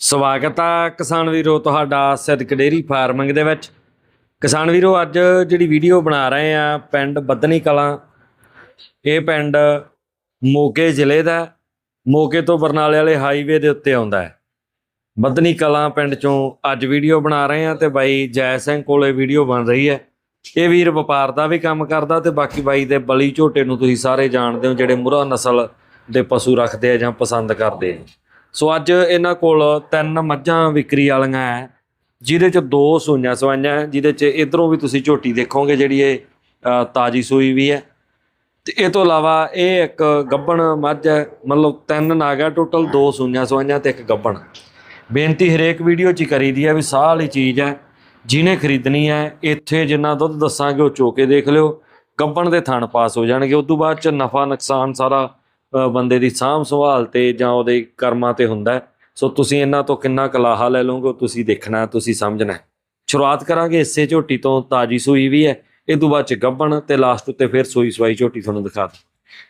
ਸਵਾਗਤ ਆ ਕਿਸਾਨ ਵੀਰੋ ਤੁਹਾਡਾ ਸਿੱਧਕ ਡੇਰੀ ਫਾਰਮਿੰਗ ਦੇ ਵਿੱਚ। ਕਿਸਾਨ ਵੀਰੋ, ਅੱਜ ਜਿਹੜੀ ਵੀਡੀਓ ਬਣਾ ਰਹੇ ਆ ਪਿੰਡ ਬੱਦਨੀ ਕਲਾਂ, ਇਹ ਪਿੰਡ ਮੋਗੇ ਜ਼ਿਲ੍ਹੇ ਦਾ ਮੋਗੇ ਤੋਂ ਬਰਨਾਲੇ ਵਾਲੇ ਹਾਈਵੇ ਦੇ ਉੱਤੇ ਆਉਂਦਾ ਹੈ। ਬੱਦਨੀ ਕਲਾਂ ਪਿੰਡ ਚੋਂ ਅੱਜ ਵੀਡੀਓ ਬਣਾ ਰਹੇ ਆ ਤੇ ਬਾਈ ਜੈ ਸਿੰਘ ਕੋਲੇ ਵੀਡੀਓ ਬਣ ਰਹੀ ਹੈ। ਇਹ ਵੀਰ ਵਪਾਰ ਦਾ ਵੀ ਕੰਮ ਕਰਦਾ ਤੇ ਬਾਕੀ ਬਾਈ ਦੇ ਬਲੀ ਝੋਟੇ ਨੂੰ ਤੁਸੀਂ ਸਾਰੇ ਜਾਣਦੇ ਹੋ ਜਿਹੜੇ ਮੁਰਾ ਨਸਲ ਦੇ ਪਸ਼ੂ ਰੱਖਦੇ ਆ ਜਾਂ ਪਸੰਦ ਕਰਦੇ ਆ। ਸੋ ਅੱਜ ਇਹਨਾਂ ਕੋਲ ਤਿੰਨ ਮੱਝਾਂ ਵਿਕਰੀ ਵਾਲੀਆਂ ਹੈ ਜਿਹਦੇ ਚ ਦੋ ਸੂਈਆਂ ਸਵਾਈਆਂ ਹੈ, ਜਿਹਦੇ ਚ ਇਧਰੋਂ ਵੀ ਤੁਸੀਂ ਝੋਟੀ ਦੇਖੋਗੇ ਜਿਹੜੀ ਇਹ ਤਾਜੀ ਸੂਈ ਵੀ ਹੈ। ਤੇ ਇਹ ਤੋਂ ਇਲਾਵਾ ਇਹ ਇੱਕ ਗੱਬਣ ਮੱਝ ਹੈ ਮਤਲਬ ਤਿੰਨ ਨਾਗਾ ਟੋਟਲ ਦੋ ਸੂਈਆਂ ਸਵਾਈਆਂ ਤੇ ਇੱਕ ਗੱਬਣ। ਬੇਨਤੀ ਹਰੇਕ ਵੀਡੀਓ 'ਚ ਹੀ ਕਰੀਦੀ ਹੈ ਵੀ ਸਾਹ ਵਾਲੀ ਚੀਜ਼ ਹੈ ਜਿਹਨੇ ਖਰੀਦਣੀ ਹੈ ਇੱਥੇ ਜਿੰਨਾ ਦੁੱਧ ਦੱਸਾਂਗੇ ਉਹ ਚੋ ਕੇ ਦੇਖ ਲਿਓ ਗੱਬਣ ਦੇ ਥਣ ਪਾਸ ਹੋ ਜਾਣਗੇ ਉਸ ਤੋਂ ਬਾਅਦ ਚ ਨਫਾ ਨੁਕਸਾਨ ਸਾਰਾ ਬੰਦੇ ਦੀ ਸਾਂਭ ਸੰਭਾਲ ਤੇ ਜਾਂ ਉਹਦੇ ਕਰਮਾਂ ਤੇ ਹੁੰਦਾ ਹੈ। ਸੋ ਤੁਸੀਂ ਇਹਨਾਂ ਤੋਂ ਕਿੰਨਾ ਕਲਾਹਾ ਲੈ ਲਓਗੇ ਤੁਸੀਂ ਦੇਖਣਾ ਤੁਸੀਂ ਸਮਝਣਾ ਹੈ। ਸ਼ੁਰੂਆਤ ਕਰਾਂਗੇ ਇਸੇ ਝੋਟੀ ਤੋਂ ਤਾਜੀ ਸੂਈ ਵੀ ਹੈ ਇਹ ਤੋਂ ਬਾਅਦ ਚ ਗੱਬਣ ਤੇ ਲਾਸਟ ਉੱਤੇ ਫਿਰ ਸੂਈ ਸਵਾਈ ਝੋਟੀ ਤੁਹਾਨੂੰ ਦਿਖਾ ਦਾਂ।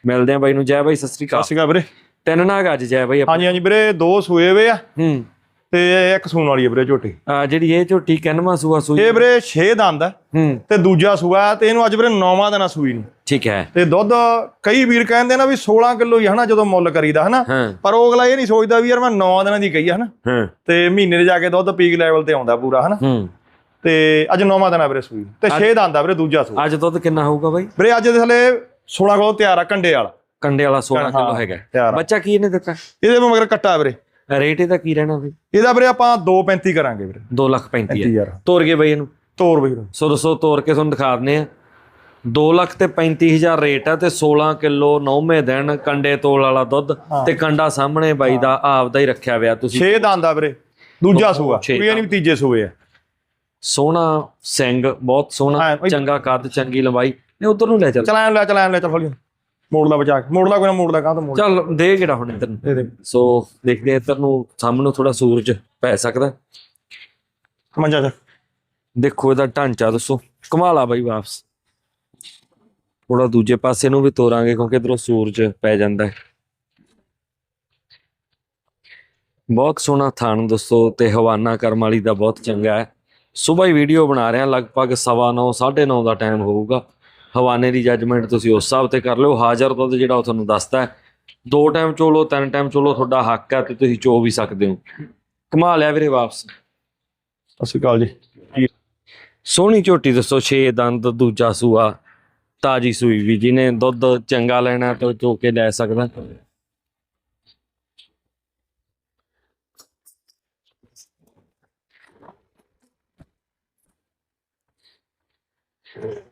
ਮਿਲਦੇ ਆ ਬਾਈ ਨੂੰ ਜੈ ਬਾਈ ਸਤਿ ਸ੍ਰੀ ਸਤਿ ਅਕਾਲ ਸ਼੍ਰੀ ਅਕਾਲ ਵੀਰੇ। ਤਿੰਨ ਨਾਗ ਅੱਜ ਜੈ ਬਾਈ ਹਾਂਜੀ ਹਾਂਜੀ ਵੀਰੇ ਦੋ ਸੂਏ ਵੇ ਆ ਹੂੰ। ਤੇ ਇੱਕ ਸੂਣ ਵਾਲੀ ਆ ਵੀਰੇ ਝੋਟੀ। ਆ ਜਿਹੜੀ ਇਹ ਝੋਟੀ ਕਿੰਨਵਾਂ ਸੂਆ ਸੂਈ ਇਹ ਵੀਰੇ 6 ਦੰਦ ਹੂੰ। ਤੇ ਦੂਜਾ ਸੂਆ ਤੇ ਇਹਨੂੰ ਅੱਜ ਵੀਰੇ 9ਵਾਂ ਦਿਨ ਸੂਈ ਨੂੰ। ਠੀਕ ਹੈ। ਤੇ ਦੁੱਧ ਕਈ ਵੀਰ ਕਹਿੰਦੇ ਨਾ ਵੀ 16 ਕਿਲੋ ਹੀ ਹਨਾ ਜਦੋਂ ਮੁੱਲ ਕਰੀਦਾ ਹਨਾ। ਪਰ ਉਹ ਅਗਲਾ ਇਹ ਨਹੀਂ ਸੋਚਦਾ ਵੀ ਯਾਰ ਮੈਂ 9 ਦਿਨਾਂ ਦੀ ਕਹੀ ਆ ਹਨਾ। ਤੇ ਮਹੀਨੇ ਦੇ ਜਾ ਕੇ ਦੁੱਧ ਪੀਕ ਲੈਵਲ ਤੇ ਆਉਂਦਾ ਪੂਰਾ ਹਨਾ। ਤੇ ਅੱਜ 9ਵਾਂ ਦਿਨ ਆ ਵੀਰੇ ਸੂਈ। ਤੇ 6 ਦੰਦ ਆ ਵੀਰੇ ਦੂਜਾ ਸੂਆ ਅੱਜ ਦੁੱਧ ਕਿੰਨਾ ਹੋਊਗਾ ਬਾਈ? ਵੀਰੇ ਅੱਜ ਦੇ ਥਲੇ 16 ਕਿਲੋ ਤਿਆਰ ਆ ਕੰਡੇ ਵਾਲਾ। ਕੰਡੇ ਵਾਲਾ 16 ਹਾਂ, ਕਿਲੋ ਹੈਗਾ। ਬੱਚਾ ਕੀ ਇਹਨੇ ਦਿੱਤਾ? ਇਹਦੇ ਮਗਰ ਕੱਟਾ ਵੀਰੇ। ਰੇਟ ਇਹਦਾ ਕੀ ਰਹਿਣਾ ਬਈ? ਇਹਦਾ ਵੀਰੇ ਆਪਾਂ 2.35 ਕਰਾਂਗੇ ਵੀਰੇ। 2 ਲੱਖ 35 ਹੈ 35000 ਤੋਰ ਗਏ ਬਈ ਇਹਨੂੰ। ਤੋਰ ਵੀਰੇ ਸੋ ਦੱਸੋ ਤੋਰ ਕੇ ਤੁਹਾਨੂੰ ਦਿਖਾ ਦਿੰਦੇ ਆ। 2 ਲੱਖ ਤੇ 35000 ਰੇਟ ਹੈ ਤੇ 16 ਕਿਲੋ ਨੌਵੇਂ ਦਿਨ ਕੰਡੇ ਤੋਲ ਵਾਲਾ ਦੁੱਧ ਤੇ ਕੰਡਾ ਸਾਹਮਣੇ ਬਾਈ ਦਾ ਆਪਦਾ ਹੀ ਰੱਖਿਆ ਹੋਇਆ ਤੁਸੀਂ। 6 ਦੰਦ ਆ ਵੀਰੇ। ਦੂਜਾ ਸੂਆ। ਕੋਈ ਨਹੀਂ ਤੀਜੇ ਸੂਏ ਆ। ਸੋਹਣਾ ਸਿੰਘ ਬਹੁਤ ਸੋਹਣਾ ਚੰਗਾ ਕੱਦ ਚੰਗੀ ਲੰਬਾਈ। ਇਹ ਉਧਰ ਨੂੰ ਲੈ ਚੱਲ। ਚਲਾਣ ਲੈ ਚਲਾਣ ਲੈ ਚੱਲ ਹੌਲੀ ਮੋੜ ਲਾ ਬਚਾ ਮੋੜ ਲਾ ਕੋਈ ਨਾ ਮੋੜ ਲਾ ਕਾਹ ਤੋਂ ਮੋੜ ਚੱਲ ਦੇ ਕਿਹੜਾ ਹੁਣ ਇੱਧਰ ਨੂੰ। ਸੋ ਦੇਖਦੇ ਆ ਇੱਧਰ ਨੂੰ ਸਾਹਮਣੇ ਥੋੜਾ ਸੂਰਜ ਪੈ ਸਕਦਾ। ਮੰਜਾ ਜਾ ਦੇਖੋ ਇਹਦਾ ਢਾਂਚਾ ਦੱਸੋ। ਕਮਾਲਾ ਬਾਈ ਵਾਪਸ। ਥੋੜਾ ਦੂਜੇ ਪਾਸੇ ਨੂੰ ਵੀ ਤੋਰਾਂਗੇ ਕਿਉਂਕਿ ਇਧਰੋਂ ਸੂਰਜ ਪੈ ਜਾਂਦਾ ਹੈ। ਬਹੁਤ ਸੋਹਣਾ ਥਾਨ ਦੋਸਤੋ ਤੇ ਹਵਾਨਾ ਕਰਮ ਵਾਲੀ ਦਾ ਬਹੁਤ ਚੰਗਾ ਹੈ। ਸਵੇਰ ਹੀ ਵੀਡੀਓ ਬਣਾ ਰਹੇ ਲਗਭਗ 9:30 9:30 ਦਾ ਟਾਈਮ ਹੋਊਗਾ। ਹਵਾਨੇ ਦੀ ਜੱਜਮੈਂਟ ਤੁਸੀਂ ਉਸ ਹਿਸਾਬ ਤੇ ਕਰ ਲਿਓ। ਹਾਜ਼ਰ ਦੁੱਧ ਜਿਹੜਾ ਉਹ ਤੁਹਾਨੂੰ ਦੱਸਦਾ ਦੋ ਟਾਈਮ ਚੋਲੋ ਤਿੰਨ ਟਾਈਮ ਚੋਲੋ ਤੁਹਾਡਾ ਹੱਕ ਹੈ ਤੇ ਤੁਸੀਂ ਚੋ ਵੀ ਸਕਦੇ ਹੋ। ਕਮਾ ਲਿਆ ਵੀਰੇ ਵਾਪਸ। ਸਤਿ ਸ਼੍ਰੀ ਅਕਾਲ ਜੀ। ਸੋਹਣੀ ਝੋਟੀ ਦੱਸੋ 6 ਦੰਦ ਦੂਜਾ ਸੂਆ। ਤਾਜੀ ਸੂਈ ਵੀ ਜਿਹਨੇ ਦੁੱਧ ਚੰਗਾ ਲੈਣਾ ਤਾਂ ਚੋ ਕੇ ਲੈ ਸਕਦਾ।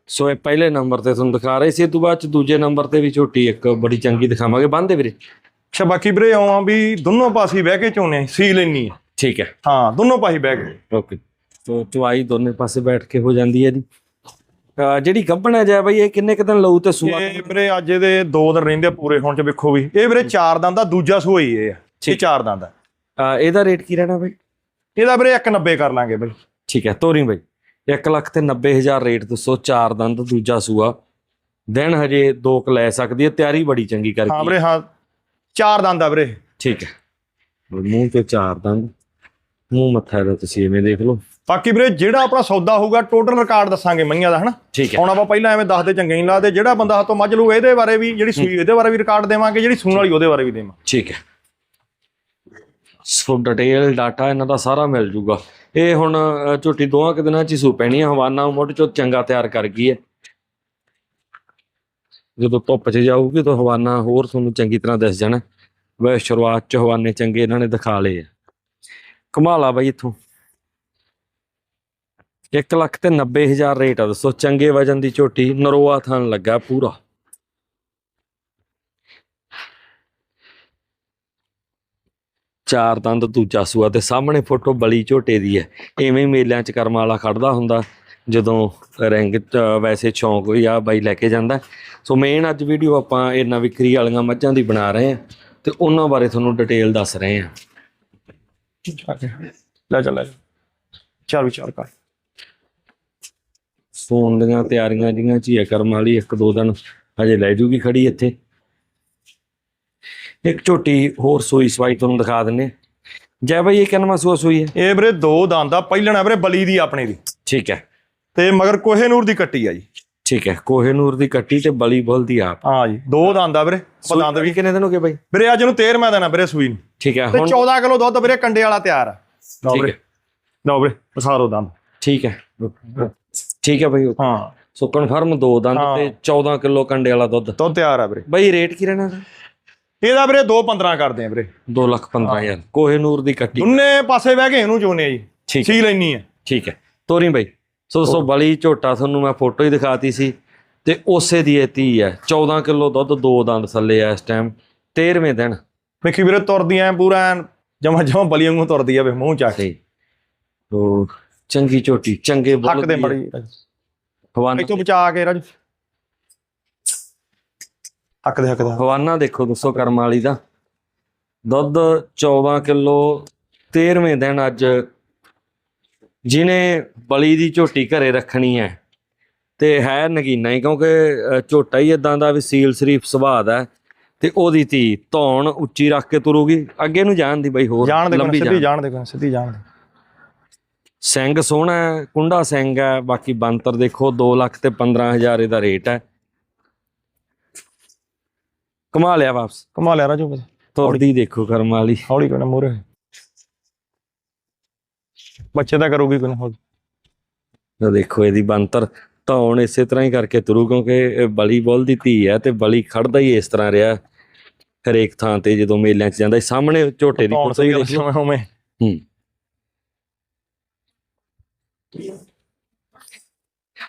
ਸੋ ਇਹ ਪਹਿਲੇ ਨੰਬਰ ਤੇ ਤੁਹਾਨੂੰ ਦਿਖਾ ਰਹੇ ਸੀ ਤੋਂ ਬਾਅਦ ਚ ਦੂਜੇ ਨੰਬਰ ਤੇ ਵੀ ਝੋਟੀ ਇੱਕ ਬੜੀ ਚੰਗੀ ਦਿਖਾਵਾਂਗੇ। ਬੰਦੇ ਵੀਰੇ। ਅੱਛਾ ਬਾਕੀ ਵੀਰੇ ਆਉਂ ਵੀ ਦੋਨੋਂ ਪਾਸੇ ਬਹਿ ਕੇ ਚੋਣੇ ਸੀ ਲੈਣੀ ਆ। ਠੀਕ ਹੈ। ਹਾਂ ਦੋਨੋਂ ਪਾਸੇ ਬਹਿ ਕੇ। ਓਕੇ। ਸੋ ਚੁਆਈ ਦੋਨੇ ਪਾਸੇ ਬੈਠ ਕੇ ਹੋ ਜਾਂਦੀ ਹੈ ਜੀ। ਜਿਹੜੀ ਗੱਭਣ ਹੈ ਜਾ ਬਈ ਇਹ ਕਿੰਨੇ ਕੁ ਦਿਨ ਲਊ ਤੇ ਸੂਆ? ਇਹ ਵੀਰੇ ਅੱਜ ਇਹਦੇ ਦੋ ਦਿਨ ਰਹਿੰਦੇ ਪੂਰੇ ਹੁਣ ਚ ਵੇਖੋ ਵੀ। ਇਹ ਵੀਰੇ ਚਾਰ ਦੰਦ ਦਾ ਦੂਜਾ ਸੂਆ ਹੀ ਇਹ ਇਹ ਚਾਰ ਦੰਦ ਆ ਅਹ ਇਹਦਾ ਰੇਟ ਕੀ ਰਹਿਣਾ ਬਈ? ਇਹਦਾ ਵੀਰੇ 190 ਕਰ ਲਾਂਗੇ ਬਈ। ਠੀਕ ਹੈ ਤੋਰੀ ਬਾਈ। 1 ਲੱਖ ਤੇ 90000 ਰੇਟ ਦੱਸੋ ਚਾਰ ਦੰਦ ਦੂਜਾ ਸੂਆ। ਦਿਨ ਹਜੇ ਦੋ ਕ ਲੈ ਸਕਦੀ ਹੈ ਤਿਆਰੀ ਬੜੀ ਚੰਗੀ ਹਾਂ ਕਰਕੇ ਵੀਰੇ ਹਾਂ। ਚਾਰ ਦੰਦ ਆ ਵੀਰੇ। ਠੀਕ ਹੈ। ਮੂੰਹ ਤੇ ਚਾਰ ਦੰਦ ਮੂੰਹ ਮੱਥਾ ਦਾ ਤੁਸੀਂ ਐਵੇਂ ਦੇਖ ਲਓ। ਬਾਕੀ ਵੀਰੇ ਜਿਹੜਾ ਆਪਣਾ ਸੌਦਾ ਹੋਊਗਾ ਟੋਟਲ ਰਿਕਾਰਡ ਦੱਸਾਂਗੇ ਮਈਆਂ ਦਾ ਹਨਾ? ਠੀਕ ਹੈ। ਹੁਣ ਆਪਾਂ ਪਹਿਲਾਂ ਐਵੇਂ ਦੱਸਦੇ ਚੰਗੇ ਨਹੀਂ ਲੱਗਦੇ ਜਿਹੜਾ ਬੰਦਾ ਹੱਥੋਂ ਮੱਝ ਲੂ ਇਹਦੇ ਬਾਰੇ ਵੀ ਜਿਹੜੀ ਸੂਈ ਇਹਦੇ ਬਾਰੇ ਵੀ ਰਿਕਾਰਡ ਦੇਵਾਂਗੇ ਜਿਹੜੀ ਸੂਣ ਵਾਲੀ ਉਹਦੇ ਬਾਰੇ ਵੀ ਦੇਵਾਂਗੇ। ਠੀਕ ਹੈ। ਸੋ ਡਿਟੇਲ ਡਾਟਾ ਇਹਨਾਂ ਦਾ ਸਾਰਾ ਮਿਲ ਜੂਗਾ। ਇਹ ਹੁਣ ਝੋਟੀ ਦੋਹਾਂ ਕੁ ਦਿਨਾਂ ਚ ਹੀ ਸੂ ਪੈਣੀ ਹੈ ਹਵਾਨਾ ਮੁੱਢ ਚੋਂ ਚੰਗਾ ਤਿਆਰ ਕਰ ਗਈ ਹੈ। ਜਦੋਂ ਧੁੱਪ 'ਚ ਜਾਊਗੀ ਤਾਂ ਹਵਾਨਾ ਹੋਰ ਤੁਹਾਨੂੰ ਚੰਗੀ ਤਰ੍ਹਾਂ ਦਿਸ ਜਾਣਾ। ਵੈ ਸ਼ੁਰੂਆਤ 'ਚ ਹਵਾਨੇ ਚੰਗੇ ਇਹਨਾਂ ਨੇ ਦਿਖਾ ਲਏ ਆ। ਕਮਾਲਾ ਬਾਈ ਇੱਥੋਂ। 1 ਲੱਖ ਤੇ 90000 ਰੇਟ ਆ, ਦੱਸੋ, ਚੰਗੇ ਵਜਨ ਦੀ ਝੋਟੀ ਨਰੋਆ ਥਣ ਲੱਗਾ ਪੂਰਾ। ਚਾਰ ਦੰਦ, ਦੂਜਾ ਸੂਆ ਤੇ ਸਾਹਮਣੇ ਫੋਟੋ ਬਲੀ ਝੋਟੇ ਦੀ ਹੈ। ਐਵੇਂ ਮੇਲਿਆਂ 'ਚ ਕਰਮ ਵਾਲਾ ਖੜਦਾ ਹੁੰਦਾ, ਜਦੋਂ ਰਿੰਗ ਵੈਸੇ ਸ਼ੌਂਕ ਹੋਈ ਆ ਬਾਈ ਲੈ ਕੇ ਜਾਂਦਾ। ਸੋ ਮੇਨ ਅੱਜ ਵੀਡੀਓ ਆਪਾਂ ਇਹਨਾਂ ਵਿਕਰੀ ਵਾਲੀਆਂ ਮੱਝਾਂ ਦੀ ਬਣਾ ਰਹੇ ਹਾਂ ਤੇ ਉਹਨਾਂ ਬਾਰੇ ਤੁਹਾਨੂੰ ਡਿਟੇਲ ਦੱਸ ਰਹੇ ਹਾਂ। ਲੈ ਚੱਲ ਲੈ ਚੱਲ। ਵਿਚਾਰ ਕਰ। ਸੋਣ ਦੀਆਂ ਤਿਆਰੀਆਂ ਜੀਆਂ ਹੈ ਕਰਮ ਵਾਲੀ ਇੱਕ ਦੋ ਦਿਨ ਹਜੇ ਲੈ ਜੂਗੀ ਖੜੀ ਇੱਥੇ। ਇੱਕ ਝੋਟੀ ਹੋਰ ਸੂਈ ਸਵਾਈ ਤੁਹਾਨੂੰ ਦਿਖਾ ਦਿੰਨੇ ਜੈ ਬਾਈ ਇਹ ਕਿੰਨਾ ਸੂਆ ਸੂਈ ਹੈ? ਇਹ ਵੀਰੇ ਦੋ ਦੰਦ ਆ ਪਹਿਲਣਾ ਵੀਰੇ ਬਲੀ ਦੀ ਆਪਣੇ ਦੀ। ਠੀਕ ਹੈ। ਤੇ ਮਗਰ ਕੋਹੇਨੂਰ ਦੀ ਕੱਟੀ ਆ ਜੀ। ਠੀਕ ਹੈ ਕੋਹੇਨੂਰ ਦੀ ਕੱਟੀ ਤੇ ਬਲੀ ਬੁੱਲ ਦੀ ਆਪ। ਹਾਂ ਜੀ ਦੋ ਦੰਦ ਆ ਵੀਰੇ ਦੰਦ ਵੀ। ਕਿੰਨੇ ਦਿਨ ਹੋ ਗਏ ਬਾਈ? ਵੀਰੇ ਅੱਜ ਨੂੰ 13ਵਾਂ ਦਿਨ ਆ ਵੀਰੇ ਸੂਈ ਨੂੰ। ਠੀਕ ਹੈ ਹੁਣ 14 ਕਿਲੋ ਦੁੱਧ ਵੀਰੇ ਕੰਡੇ ਵਾਲਾ ਤਿਆਰ ਆ। ਠੀਕ ਵੀਰੇ ਹੈ। ਲਓ ਵੀਰੇ ਪਸਾਰੋ ਦੰਦ। ਠੀਕ ਹੈ। ਠੀਕ ਹੈ ਬਾਈ। ਹਾਂ। ਸੋ ਕਨਫਰਮ ਦੋ ਦੰਦ। ਤੇ 14 ਕਿਲੋ ਕੰਡੇ ਵਾਲਾ ਦੁੱਧ। ਦੁੱਧ ਤਿਆਰ ਆ ਵੀਰੇ। ਬਾਈ ਰੇਟ ਕੀ ਰਹਿਣਾ ਇਹਦਾ? ਇਹਦਾ ਵੀਰੇ 2.15 ਕਰਦੇ ਆ ਵੀਰੇ। 2 ਲੱਖ 15000 ਕੋਹੇਨੂਰ ਦੀ ਕੱਟੀ। ਦੋਨੇ ਪਾਸੇ ਬਹਿ ਕੇ ਇਹਨੂੰ ਆ ਜੀ। ਠੀਕ ਸੀ ਲੈਣੀ ਆ। ਠੀਕ ਹੈ। ਤੋਰੀ ਬਾਈ। ਸੋ ਦੋਸਤੋ ਬਲੀ ਝੋਟਾ ਤੁਹਾਨੂੰ ਮੈਂ ਫੋਟੋ ਹੀ ਦਿਖਾਤੀ ਸੀ ਤੇ ਉਸੇ ਦੀ ਇਹ ਧੀ ਹੈ। 14 ਕਿਲੋ ਦੁੱਧ ਦੋ ਦੰਦ ਥੱਲੇ ਆ ਇਸ ਟਾਈਮ 13ਵੇਂ ਦਿਨ। ਵੇਖੀ ਵੀਰੇ ਤੁਰਦੀ ਐ ਪੂਰਾ ਜਮਾ ਜਮਾ ਬਲੀ ਵਾਂਗੂ ਤੁਰਦੀ ਆ ਵੇ ਮੂੰਹ ਚੱਕ। ਸਹੀ। ਤੋ ਚੰਗੀ ਝੋਟੀ ਚੰਗੇ ਹੱਕ ਬੁੱਲ ਦੇ ਮੜੀ। ਹਵਾਨਾ ਇੱਥੋਂ ਬਚਾ ਕੇ ਰਾਜ। ਹੱਕ ਦੇ ਹੱਕ ਦਾ। ਹਵਾਨਾ ਦੇਖੋ ਦੋਸਤੋ ਕਰਮ ਵਾਲੀ ਦਾ। ਦੁੱਧ 14 ਕਿਲੋ 13ਵੇਂ ਦਿਨ ਅੱਜ ਜਿਨੇ ਬਲੀ ਦੀ ਝੋਟੀ ਘਰੇ ਰੱਖਣੀ ਹੈ ਤੇ ਹੈ ਨਗੀਨਾ ਹੀ ਕਿਉਂਕਿ ਝੋਟਾ ਹੀ ਇਦਾਂ ਦਾ ਵੀ ਸੀਲ ਸ਼ਰੀਫ ਸੁਭਾਅ ਦਾ ਤੇ ਉਹਦੀ ਧੀ ਧੌਣ ਉੱਚੀ ਰੱਖ ਕੇ ਤੁਰੂਗੀ। ਅੱਗੇ ਨੂੰ ਜਾਣ ਦੀ ਬਈ ਹੋਰ ਜਾਣ ਦੇ ਕੋਲ ਲੰਬੀ ਸਿੱਧੀ ਜਾਣ। ਦੇ ਸਿੱਧੀ ਜਾਣ ਦੇ। ਸਿੰਘ ਸੋਹਣਾ ਹੈ ਕੁੰਡਾ ਸਿੰਘ ਹੈ ਬਾਕੀ ਬੰਤਰ ਦੇਖੋ 2 ਲੱਖ ਤੇ 15000 ਇਹਦਾ ਰੇਟ ਹੈ। ਕਮਾ ਲਿਆ ਵਾਪਸ। ਕਮਾ ਲਿਆ ਰਾਜੂ ਬਸ। ਤੁਰਦੀ ਦੇਖੋ ਕਰਮ ਵਾਲੀ। ਹੌਲੀ ਨਾ ਮੂਰੇ ਬੱਚੇ ਤਾਂ ਕਰੂਗੀ ਕੋਈ ਨਾ ਹੌਲੀ। ਤਾਂ ਦੇਖੋ ਇਹਦੀ ਬੰਤਰ ਤਾਂ ਹੁਣ ਇਸੇ ਤਰ੍ਹਾਂ ਹੀ ਕਰਕੇ ਤੁਰੂ ਕਿਉਂਕਿ ਬਲੀ ਬੁੱਲ ਦੀ ਧੀ ਹੈ ਤੇ ਬਲੀ ਖੜਦਾ ਹੀ ਇਸ ਤਰ੍ਹਾਂ ਰਿਹਾ। ਹਰੇਕ ਥਾਂ ਤੇ ਜਦੋਂ ਮੇਲਿਆਂ 'ਚ ਜਾਂਦਾ। ਸਾਹਮਣੇ ਝੋਟੇ ਦੀ ਕੌਣ ਸਹੀ ਦੇਖ। ਲਓ ਹੂੰ।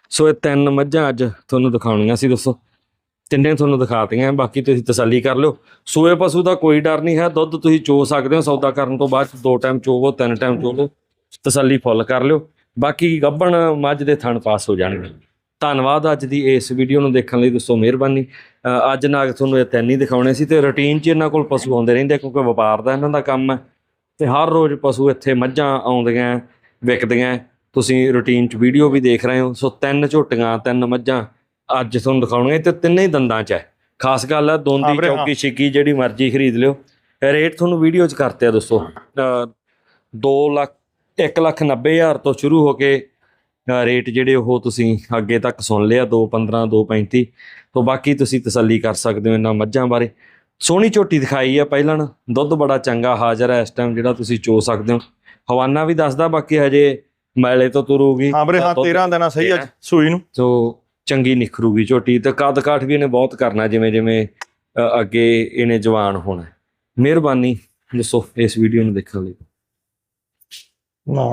ਸੋ ਇਹ ਤਿੰਨ ਮੱਝਾਂ ਅੱਜ ਤੁਹਾਨੂੰ ਦਿਖਾਉਣੀਆਂ ਸੀ ਦੋਸਤੋ। ਤਿੰਨੇ ਤੁਹਾਨੂੰ ਦਿਖਾਤੀਆਂ ਬਾਕੀ ਤੁਸੀਂ ਤਸੱਲੀ ਕਰ ਲਿਓ। ਸੂਏ ਪਸ਼ੂ ਦਾ ਕੋਈ ਡਰ ਨਹੀਂ ਹੈ ਦੁੱਧ ਤੁਸੀਂ ਚੋ ਸਕਦੇ ਹੋ ਸੌਦਾ ਕਰਨ ਤੋਂ ਬਾਅਦ ਦੋ ਟਾਈਮ ਚੋਵੋ ਤਿੰਨ ਟਾਈਮ ਚੋਵੋ ਤਸੱਲੀ ਫੁੱਲ ਕਰ ਲਿਓ। ਬਾਕੀ ਗੱਭਣ ਮੱਝ ਦੇ ਥਣ ਪਾਸ ਹੋ ਜਾਣਗੇ। ਧੰਨਵਾਦ ਅੱਜ ਦੀ ਇਸ ਵੀਡੀਓ ਨੂੰ ਦੇਖਣ ਲਈ ਦੋਸਤੋ ਮਿਹਰਬਾਨੀ। ਅ, ਅੱਜ ਨਾਗ ਤੁਹਾਨੂੰ ਇਹ ਤਿੰਨ ਹੀ ਦਿਖਾਉਣੇ ਸੀ ਤੇ ਰੁਟੀਨ 'ਚ ਇਹਨਾਂ ਕੋਲ ਪਸ਼ੂ ਆਉਂਦੇ ਰਹਿੰਦੇ ਕਿਉਂਕਿ ਵਪਾਰ ਦਾ ਇਹਨਾਂ ਦਾ ਕੰਮ ਹੈ। ਤੇ ਹਰ ਰੋਜ਼ ਪਸ਼ੂ ਇੱਥੇ ਮੱਝਾਂ ਆਉਂਦੀਆਂ ਵਿਕਦੀਆਂ ਤੁਸੀਂ ਰੁਟੀਨ 'ਚ ਵੀਡੀਓ ਵੀ ਦੇਖ ਰਹੇ ਹੋ। ਸੋ ਤਿੰਨ ਝੋਟੀਆਂ ਤਿੰਨ ਮੱਝਾਂ ਅੱਜ ਤੁਹਾਨੂੰ ਦਿਖਾਉਣਗੇ ਤੇ ਤਿੰਨੇ ਹੀ ਦੰਦਾਂ 'ਚ ਹੈ। ਖਾਸ ਗੱਲ ਹੈ ਹਾਂ ਦੋਂਦੀ। ਚੌਕੀ ਛਿੱਕੀ ਜਿਹੜੀ ਮਰਜ਼ੀ ਖਰੀਦ ਲਿਓ। ਰੇਟ ਤੁਹਾਨੂੰ ਵੀਡੀਓ 'ਚ ਕਰਤੇ ਆ ਦੋਸਤੋ। 2 ਲੱਖ 1 ਲੱਖ 90 ਹਜ਼ਾਰ ਤੋਂ ਸ਼ੁਰੂ ਹੋ ਕੇ ਰੇਟ ਜਿਹੜੇ ਉਹ ਤੁਸੀਂ ਅੱਗੇ ਤੱਕ ਸੁਣ ਲਿਆ 2 15 2 35 ਤੋਂ ਬਾਕੀ ਤੁਸੀਂ ਤਸੱਲੀ ਕਰ ਸਕਦੇ ਹੋ ਇਹਨਾਂ ਮੱਝਾਂ ਬਾਰੇ। ਸੋਹਣੀ ਝੋਟੀ ਦਿਖਾਈ ਆ ਪਹਿਲਾਂ ਦੁੱਧ ਬੜਾ ਚੰਗਾ ਹਾਜ਼ਰ ਹੈ ਇਸ ਟਾਈਮ ਜਿਹੜਾ ਤੁਸੀਂ ਚੋ ਸਕਦੇ ਹੋ। ਹਵਾਨਾ ਵੀ ਦੱਸਦਾ ਬਾਕੀ ਹਜੇ ਮੈਲੇ ਤੋਂ ਤੁਰੂਗੀ। ਹਾਂ ਵੀਰੇ ਹਾਂ ਦੁੱਧ 13 ਦਿਨਾਂ ਸਹੀ ਅੱਜ ਸੂਈ ਨੂੰ। ਸੋ ਚੰਗੀ ਨਿਖਰੂਗੀ ਝੋਟੀ ਤੇ ਕੱਦ ਕਾਠ ਵੀ ਇਹਨੇ ਬਹੁਤ ਕਰਨਾ ਜਿਵੇਂ ਜਿਵੇਂ ਅੱਗੇ ਇਹਨੇ ਜਵਾਨ ਹੋਣਾ। ਮਿਹਰਬਾਨੀ ਦੱਸੋ ਇਸ ਵੀਡੀਓ ਨੂੰ ਦੇਖਣ ਲਈ। ਨਾ।